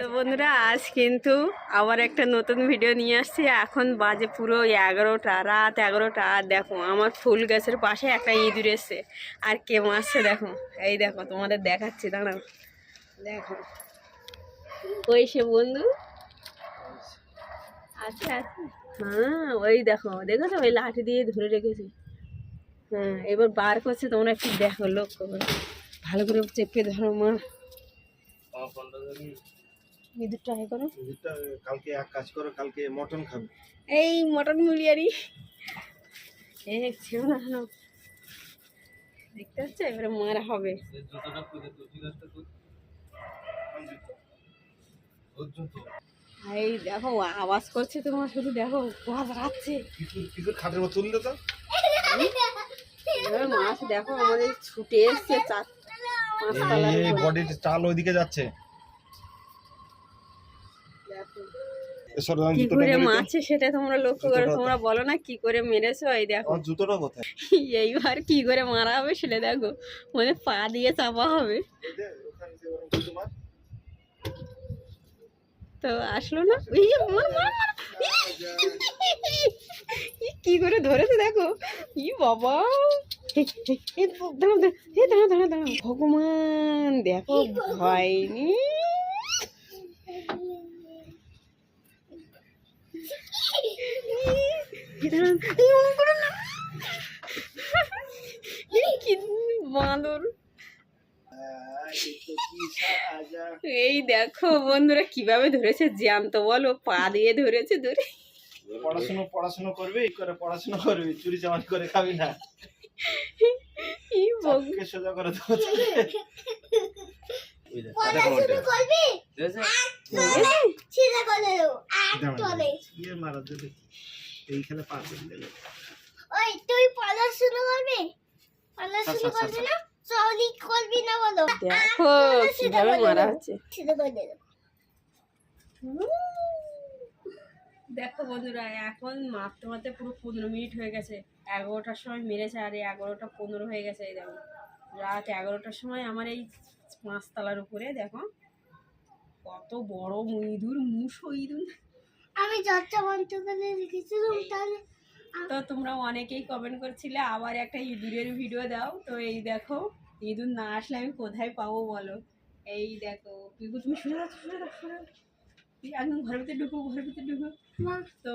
তো বন্ধুরা আজ কিন্তু আবার একটা নতুন ভিডিও নিয়ে আসছি। এখন বাজে পুরো এগারোটা রাত এগারোটা। আর দেখো আমার ফুল গাছের পাশে একটা ইঁদুর এসছে। আর কে মারছে দেখো। এই দেখো তোমাদের দেখাচ্ছি দাঁড়াও। দেখো। ওই সে বন্ধু। আছে আছে। হ্যাঁ ওই দেখো দেখেছ? ওই লাঠি দিয়ে ধরে রেখেছি। হ্যাঁ এবার বার করছে তোমরা একটু দেখো লক্ষ্য করে। ভালো করে চেপে ধরো মা। ইঁদুর ট্রাই করো। দুধটা কালকে এক কাজ করো কালকে মটন খাবে। এই মটন মুলিয়ারি। এ ছিল না দেখতে পাচ্ছ এবারে মারা হবে। এই দেখো আওয়াজ করছে তোমার শুধু দেখো আওয়াজ রাখছে। খাটের মতো তুললে তো? এবার মাছ দেখো আমাদের ছুটে এসছে চার এই বডির চাল ওইদিকে যাচ্ছে। কি করে মারছে সেটা তোমরা লক্ষ্য করো তোমরা বলো না কি করে মেরেছো এই দেখো। জুতোটা কোথায়? এইবার কি করে মারা হবে সেটা দেখো মানে পা দিয়ে চাপা হবে। তো আসলো না? কি করে ধরেছে দেখো। ই বাবা। ভগবান, দেখো, ভয়নি। বাঁদর। এই দেখো বন্ধুরা, কীভাবে ধরেছে জ্যান্ত, বলো, পা দিয়ে ধরেছে ধরে। পড়াশুনো, পড়াশোনা করবি? করে পড়াশোনা করবি? চুরি চামারি করে খাবি না? সোজা করে ইয়ে এইখানে ওই তুই পড়াশোনা করবি? পড়াশোনা করবি না? চলি করবি না বলো। দেখো কীভাবে মারা হচ্ছে সেটা করে দেবো। দেখো বন্ধুরা এখন মারতে মারতে পুরো পনেরো মিনিট হয়ে গেছে। এগারোটার সময় মেরেছে আর এই এগারোটা পনেরো হয়ে গেছে এই দেখো। রাত এগারোটার সময় আমার এই পাঁচতলার উপরে দেখো কত বড় ইঁদুর মুসো ইঁদুর আমি চর্চা বন্ধ করে তাহলে তো তোমরা অনেকেই কমেন্ট করছিলে আবার একটা ইঁদুরের ভিডিও দাও। তো এই দেখো ইঁদুর না আসলে আমি কোথায় পাবো বলো? এই দেখো পিকু তুমি শুনে রাখো শুনে রাখো একদম ঘরের ভিতরে ঢুকো ঘরের ভিতরে ঢুকো। তো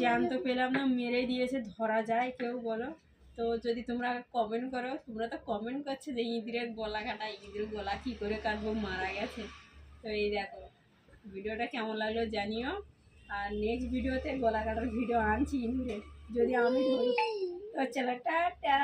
জ্যান্ত পেলাম না মেরে দিয়েছে ধরা যায় কেউ বলো। তো যদি তোমরা কমেন্ট করো তোমরা তো কমেন্ট করছ যে ইঁদুরের গলা কাটা ইঁদুর গলা কী করে কাটবো মারা গেছে। তো এই দেখো ভিডিওটা কেমন লাগল জানিও। আর নেক্সট ভিডিওতে গলা কাটার ভিডিও আনছি ইঁদুরের। যদি আমি ধরি তো চলো টাটা।